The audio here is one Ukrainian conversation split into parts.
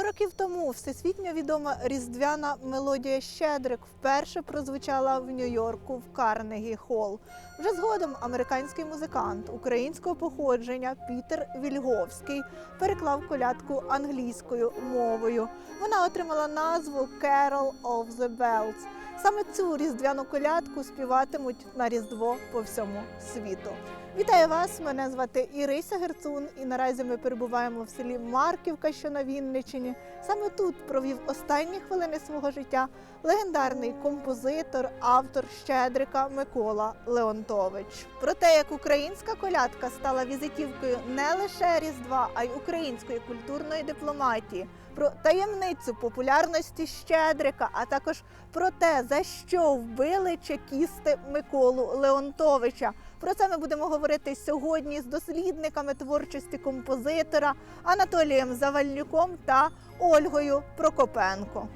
Багато років тому всесвітньо відома різдвяна мелодія Щедрик вперше прозвучала в Нью-Йорку в Карнегі Холл. Вже згодом американський музикант українського походження Пітер Вільговський переклав колядку англійською мовою. Вона отримала назву Carol of the Bells. Саме цю різдвяну колядку співатимуть на Різдво по всьому світу. Вітаю вас! Мене звати Ірися Герцун, і наразі ми перебуваємо в селі Марківка, що на Вінниччині. Саме тут провів останні хвилини свого життя легендарний композитор, автор Щедрика Микола Леонтович. Про те, як українська колядка стала візитівкою не лише Різдва, а й української культурної дипломатії, про таємницю популярності Щедрика, а також про те, за що вбили чекісти Миколу Леонтовича. Про це ми будемо говорити сьогодні з дослідниками творчості композитора Анатолієм Завальнюком та Ольгою Прокопенко.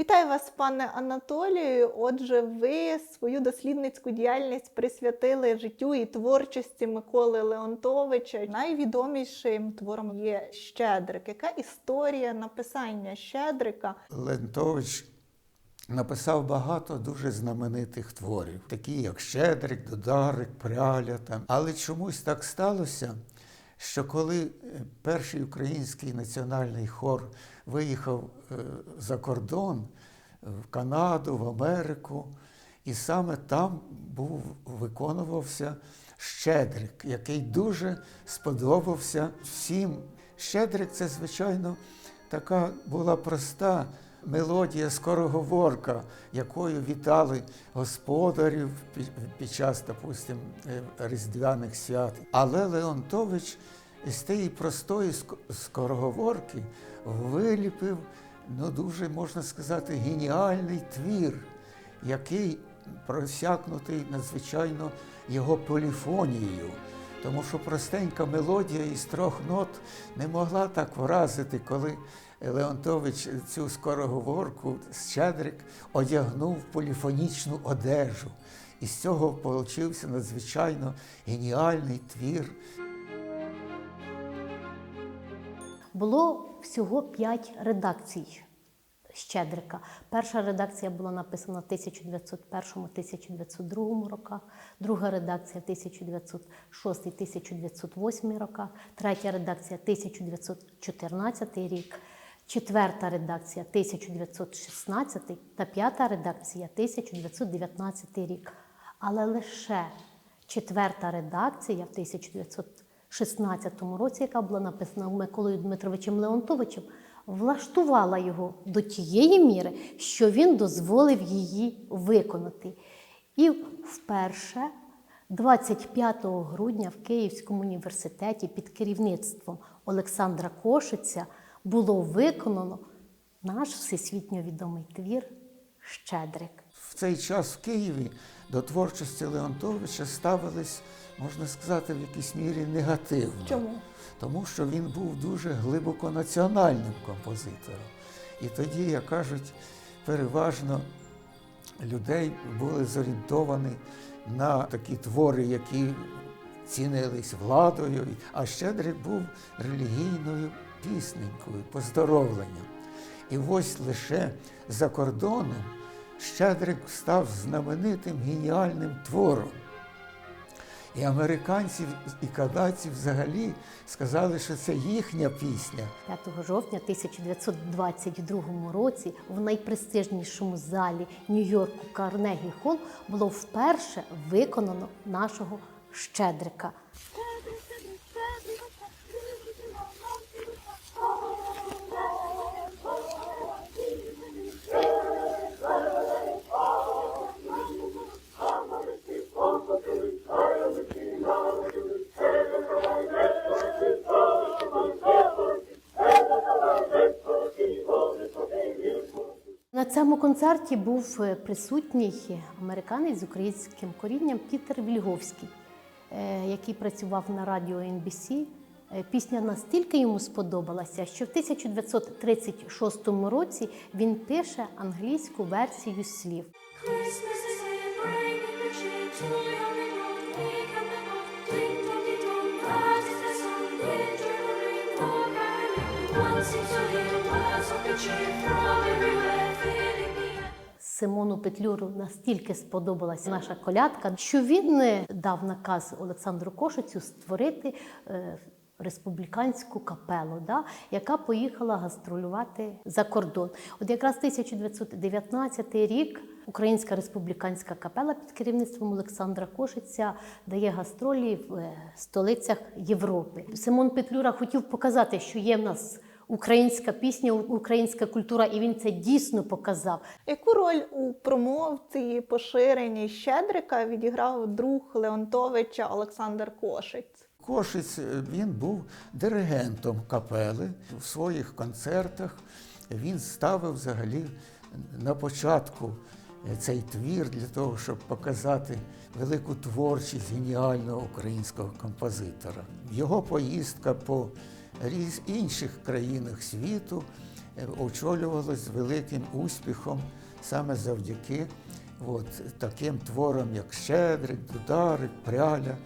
Вітаю вас, пане Анатолію. Отже, ви свою дослідницьку діяльність присвятили життю і творчості Миколи Леонтовича. Найвідомішим твором є Щедрик. Яка історія написання Щедрика? Лентович написав багато дуже знаменитих творів, такі як Щедрик, Додарик, Пряля. Там. Але чомусь так сталося, що коли е, перший український національний хор виїхав е, за кордон е, в Канаду, в Америку, і саме там був виконувався Щедрик, який дуже сподобався всім. Щедрик це, звичайно, така була проста мелодія, скороговорка, якою вітали господарів під, час, допустим, е, різдвяних свят. Але Леонтович з тієї простої скороговорки виліпив, ну дуже можна сказати, геніальний твір, який просякнутий надзвичайно його поліфонією. Тому що простенька мелодія із трьох нот не могла так вразити, коли Леонтович цю скороговорку Щедрик одягнув поліфонічну одежу. І з цього получився надзвичайно геніальний твір. Було всього п'ять редакцій Щедрика. Перша редакція була написана в 1901-1902 роках, друга редакція 1906-1908 роках, третя редакція 1914 рік, четверта редакція 1916 та п'ята редакція 1919 рік. Але лише четверта редакція в 1916 році, яка була написана Миколою Дмитровичем Леонтовичем, влаштувала його до тієї міри, що він дозволив її виконати. І вперше, 25 грудня, в Київському університеті під керівництвом Олександра Кошиця було виконано наш всесвітньо відомий твір Щедрик. В цей час в Києві до творчості Леонтовича ставились, можна сказати, в якійсь мірі негативно. Чому? Тому що він був дуже глибоко національним композитором. І тоді, як кажуть, переважно людей були зорієнтовані на такі твори, які цінились владою, а Щедрик був релігійною пісненькою, поздоровленням. І ось лише за кордоном Щедрик став знаменитим геніальним твором. І американці і канадці взагалі сказали, що це їхня пісня. 5 жовтня 1922 році в найпрестижнішому залі Нью-Йорку Карнегі Холл було вперше виконано нашого Щедрика. На цьому концерті був е, присутній американець з українським корінням Пітер Вільговський, е, який працював на радіо NBC. Е, Пісня настільки йому сподобалася, що в 1936 році він пише англійську версію слів. Ding dong ding dong, bright is the tree from everywhere. Симону Петлюру настільки сподобалася наша колядка, що він е, дав наказ Олександру Кошицю створити е, республіканську капелу, да, яка поїхала гастролювати за кордон. От якраз 1919 рік Українська республіканська капела під керівництвом Олександра Кошиця дає гастролі в е, столицях Європи. Симон Петлюра хотів показати, що є в нас. Українська пісня, українська культура, і він це дійсно показав. Яку роль у промовці і поширенні Щедрика відіграв друг Леонтовича Олександр Кошиць? Кошиць е, він був диригентом капели в своїх концертах. Він ставив взагалі на початку е, цей твір для того, щоб показати велику творчість геніального українського композитора. Його поїздка по інших країнах світу е, очолювалась великим успіхом саме завдяки от, таким творам, як Щедрик, Дударик, Пряля,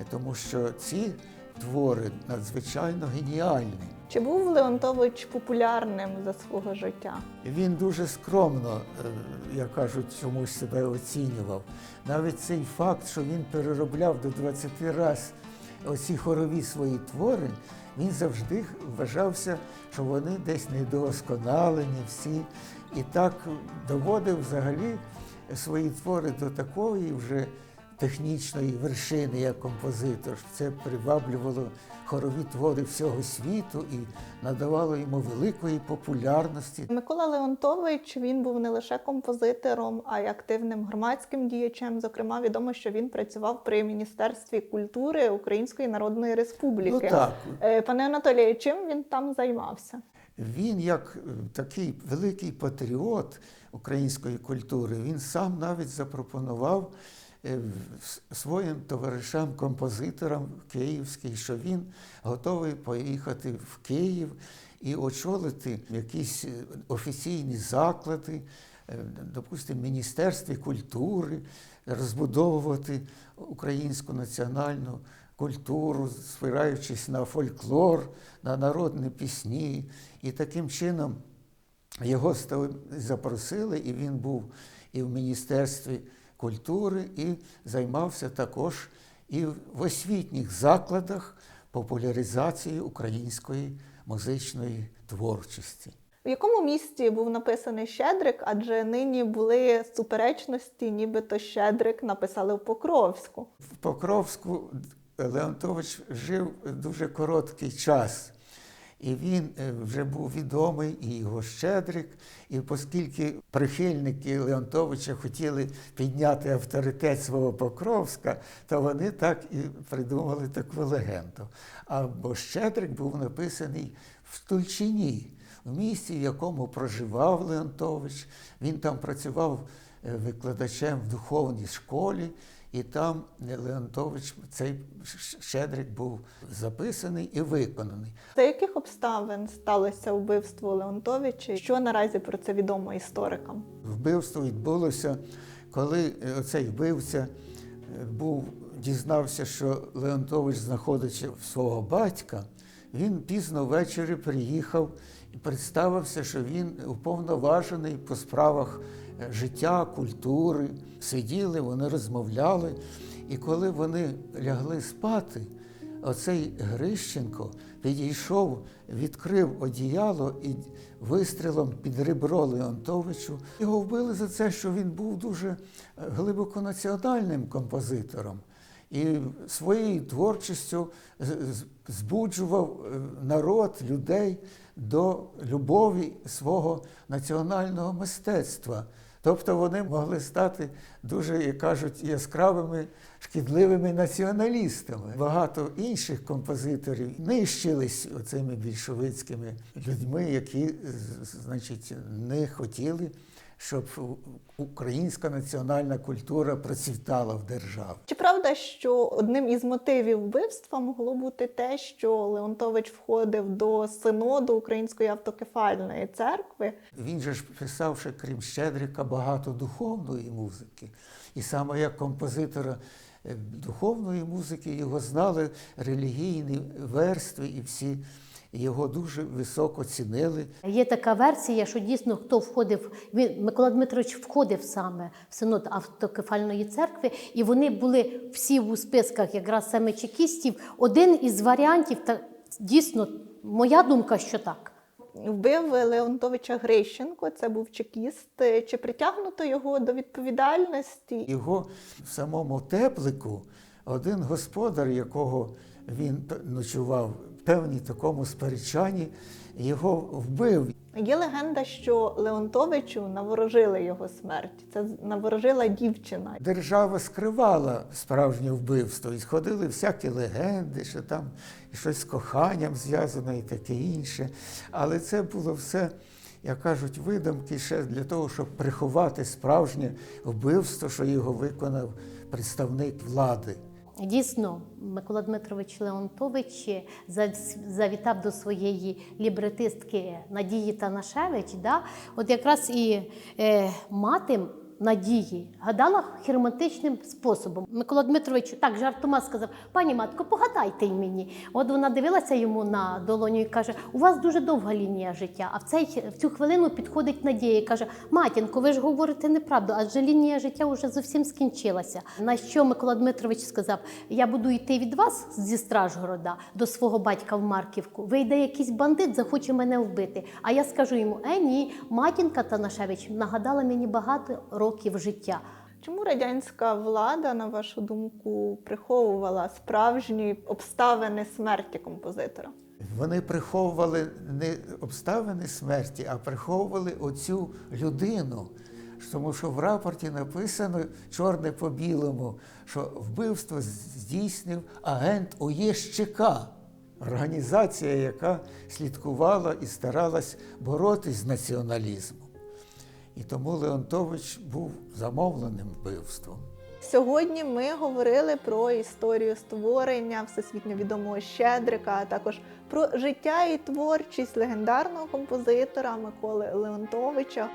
Е, тому що ці твори надзвичайно геніальні. Чи був Леонтович популярним за свого життя? Він дуже скромно, е, як кажуть, чомусь себе оцінював. Навіть цей факт, що він переробляв до 20 разів оці хорові свої твори, він завжди вважався, що вони десь недосконалені всі. І так доводив взагалі свої твори до такої вже технічної вершини як композитор. Це приваблювало хорові твори всього світу і надавало йому великої популярності. Микола Леонтович він був не лише композитором, а й активним громадським діячем. Зокрема, відомо, що він працював при Міністерстві культури Української Народної Республіки. Ну так, Е, Пане Анатолію, чим він там займався? Він, як е, такий великий патріот української культури, він сам навіть запропонував своїм товаришам-композиторам київський, що він готовий поїхати в Київ і очолити якісь е, офіційні заклади, е, допустимо, Міністерстві культури, розбудовувати українську національну культуру, спираючись на фольклор, на народні пісні. І таким чином його запросили, і він був і в Міністерстві культури, і займався також і в освітніх закладах популяризації української музичної творчості. В якому місті був написаний Щедрик? Адже нині були суперечності, нібито Щедрик написали в Покровську. В Покровську Леонтович жив дуже короткий час. І він е, вже був відомий, і його Щедрик. І оскільки прихильники Леонтовича хотіли підняти авторитет свого Покровська, то вони так і придумали таку легенду. Або Щедрик був написаний в Тульчині, в місті, в якому проживав Леонтович. Він там працював е, викладачем в духовній школі. І там Леонтович, цей Щедрик був записаний і виконаний. За яких обставин сталося вбивство Леонтовича? Що наразі про це відомо історикам? Вбивство відбулося, коли е, цей вбивця е, був, дізнався, що Леонтович знаходиться в свого батька. Він пізно ввечері приїхав і представився, що він уповноважений по справах життя, культури. Сиділи, вони розмовляли. І коли вони лягли спати, оцей Грищенко підійшов, відкрив одіяло і вистрілом під ребро Леонтовичу. Його вбили за це, що він був дуже е, глибоко національним композитором і своєю творчістю збуджував е, народ, людей до любові свого національного мистецтва. Тобто вони могли стати дуже, як кажуть, яскравими шкідливими націоналістами. Багато інших композиторів нищились оцими більшовицькими людьми, які значить, не хотіли, щоб українська національна культура процвітала в державі. Чи правда, що одним із мотивів вбивства могло бути те, що Леонтович входив до синоду Української автокефальної церкви? Він же ж писав, ще, крім Щедрика, багато духовної музики. І саме як композитора е, духовної музики його знали релігійні верстви і всі його дуже високо цінили. Є така версія, що дійсно хто входив, він Микола Дмитрович входив саме в синод автокефальної церкви, і вони були всі у списках якраз саме чекістів. Один із варіантів, та дійсно, моя думка, що так. Вбив Леонтовича Грищенко, це був чекіст. Чи притягнуто його до відповідальності? Його в самому теплику один господар, якого він ночував певній такому сперечанні, його вбив. Є легенда, що Леонтовичу наворожили його смерть. Це наворожила дівчина. Держава скривала справжнє вбивство, і сходили всякі легенди, що там щось з коханням зв'язано і таке інше. Але це було все, як кажуть, видумки ще для того, щоб приховати справжнє вбивство, що його виконав представник влади. Дійсно, Микола Дмитрович Леонтович за- завітав до своєї лібретистки Надії Танашевич. Да? От якраз і е, мати Надії гадала хіромантичним способом. Микола Дмитрович так жартома сказав: пані матко, погадайте й мені. От вона дивилася йому на долоню і каже: У вас дуже довга лінія життя. А в цей в цю хвилину підходить Надія і каже: Матінко, ви ж говорите неправду, адже лінія життя вже зовсім скінчилася. На що Микола Дмитрович сказав: Я буду йти від вас зі Стражгорода до свого батька в Марківку. Вийде якийсь бандит, захоче мене вбити. А я скажу йому: Е, ні, матінка Танашевич нагадала мені багато років життя. Чому радянська влада, на вашу думку, приховувала справжні обставини смерті композитора? Вони приховували не обставини смерті, а приховували оцю людину. Тому що в рапорті написано чорне по білому, що вбивство здійснив агент ОЄЩК, організація, яка слідкувала і старалась боротись з націоналізмом. І тому Леонтович був замовленим вбивством. Сьогодні ми говорили про історію створення всесвітньо відомого Щедрика, а також про життя і творчість легендарного композитора Миколи Леонтовича.